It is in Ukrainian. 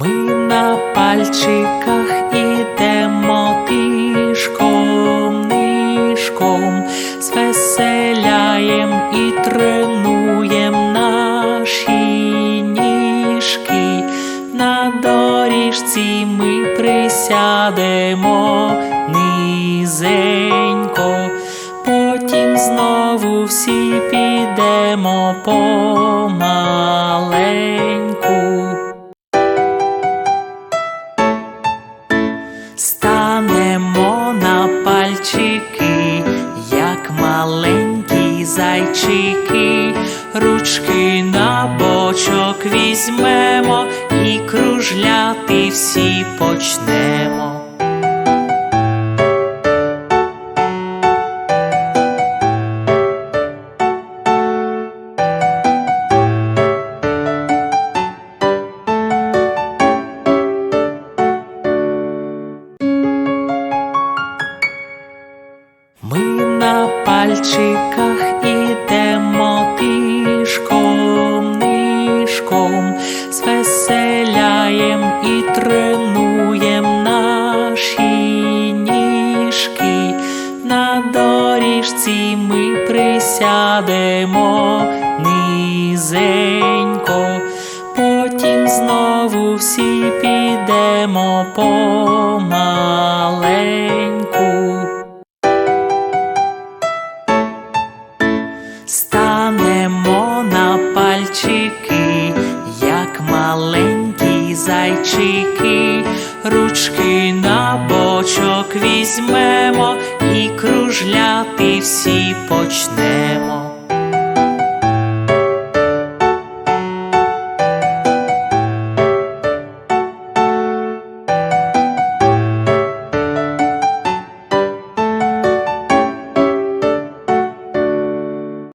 Ми на пальчиках ідемо тишком, нишком, звеселяєм і тренуєм наші ніжки. На доріжці ми присядемо низенько, потім знову всі підемо помаленьку. Станемо на пальчики, як маленькі зайчики, ручки на бочок візьмемо і кружляти всі почнемо. Пальчиках ідемо тишком, нишком, звеселяєм і тренуєм наші ніжки. На доріжці ми присядемо низенько, потім знову всі підемо помаленьку. Зайчики, ручки на бочок візьмемо і кружляти всі почнемо.